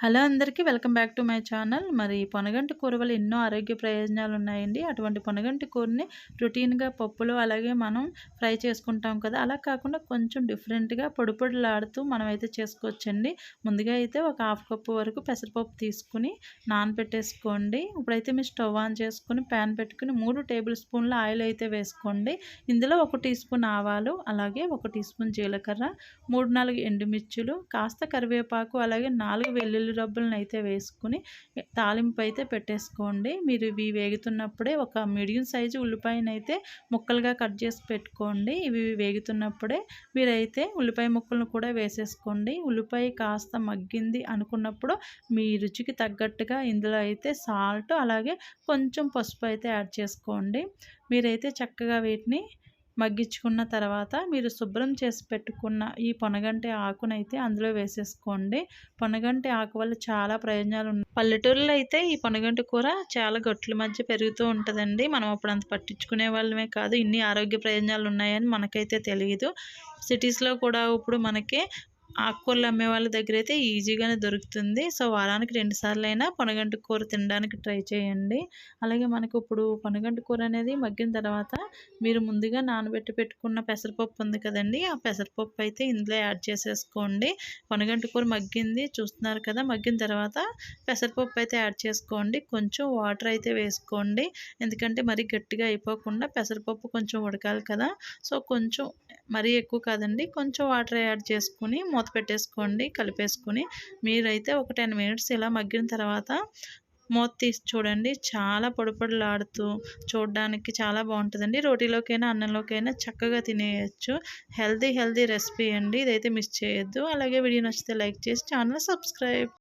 Hello అందరికీ welcome back to my channel. మరి పొనగంటి కూర వల్ల ఎన్నో ఆరోగ్య ప్రయోజనాలు ఉన్నాయండి. అటువంటి పొనగంటి కూరని రొటీన్గా పప్పులు అలాగే మనం ఫ్రై చేసుకుంటాం కదా అలా కాకుండా కొంచెం డిఫరెంట్గా పొడి పొడిలాడుతూ మనం అయితే చేసుకోవచ్చండి. ముందుగా అయితే ఒక హాఫ్ కప్పు వరకు పెసరపప్పు తీసుకుని నానబెట్టేసుకోండి ఇప్పుడైతే మీరు స్టవ్ ఆన్ చేసుకుని ప్యాన్ పెట్టుకుని మూడు టేబుల్ స్పూన్ల ఆయిల్ అయితే వేసుకోండి. ఇందులో ఒక టీ స్పూన్ ఆవాలు అలాగే ఒక టీ స్పూన్ జీలకర్ర మూడు నాలుగు ఎండుమిర్చులు కాస్త కరివేపాకు అలాగే నాలుగు వెల్లుల్లి వెల్లుల్లి రబ్బులను అయితే వేసుకుని తాలింపు అయితే పెట్టేసుకోండి. మీరు ఇవి వేగుతున్నప్పుడే ఒక మీడియం సైజు ఉల్లిపాయనైతే ముక్కలుగా కట్ చేసి పెట్టుకోండి. ఇవి వేగుతున్నప్పుడే మీరైతే ఉల్లిపాయ ముక్కలను కూడా వేసేసుకోండి. ఉల్లిపాయ కాస్త మగ్గింది అనుకున్నప్పుడు మీ రుచికి తగ్గట్టుగా ఇందులో అయితే సాల్ట్ అలాగే కొంచెం పసుపు అయితే యాడ్ చేసుకోండి. మీరైతే చక్కగా వీటిని మగ్గించుకున్న తర్వాత మీరు శుభ్రం చేసి పెట్టుకున్న ఈ పొనగంటి ఆకునైతే అందులో వేసేసుకోండి. పొనగంటి ఆకు వల్ల చాలా ప్రయోజనాలు ఉన్నాయి. పల్లెటూరులో అయితే ఈ పొనగంటి కూర చాలా గొట్ల మధ్య పెరుగుతూ ఉంటుందండి. మనం అప్పుడు అంత పట్టించుకునే వాళ్ళమే కాదు. ఇన్ని ఆరోగ్య ప్రయోజనాలు ఉన్నాయని మనకైతే తెలియదు సిటీస్లో కూడా ఇప్పుడు మనకి ఆకుకూరలు అమ్మే వాళ్ళ దగ్గర అయితే ఈజీగానే దొరుకుతుంది. సో వారానికి రెండు సార్లు అయినా పొనగంటి కూర తినడానికి ట్రై చేయండి. అలాగే మనకు ఇప్పుడు పొనగంటి కూర అనేది మగ్గిన తర్వాత మీరు ముందుగా నానబెట్టి పెట్టుకున్న పెసరపప్పు ఉంది కదండి ఆ పెసరపప్పు అయితే ఇందులో యాడ్ చేసేసుకోండి. పొనగంటి కూర మగ్గింది చూస్తున్నారు కదా మగ్గిన తర్వాత పెసరపప్పు అయితే యాడ్ చేసుకోండి. కొంచెం వాటర్ అయితే వేసుకోండి. ఎందుకంటే మరీ గట్టిగా అయిపోకుండా పెసరపప్పు కొంచెం ఉడకాలి కదా. సో కొంచెం మరీ ఎక్కువ కాదండి కొంచెం వాటర్ యాడ్ చేసుకుని మూత పెట్టేసుకోండి కలిపేసుకుని. మీరైతే ఒక టెన్ మినిట్స్ ఇలా మగ్గిన తర్వాత మూత తీసి చూడండి. చాలా పొడిపొడలాడుతూ చూడడానికి చాలా బాగుంటుందండి. రోటీలోకైనా అన్నంలోకైనా చక్కగా తినేయచ్చు. హెల్దీ హెల్దీ రెసిపీ అండి. ఇదైతే మిస్ చేయొద్దు. అలాగే వీడియో నచ్చితే లైక్ చేసి ఛానల్ సబ్స్క్రైబ్.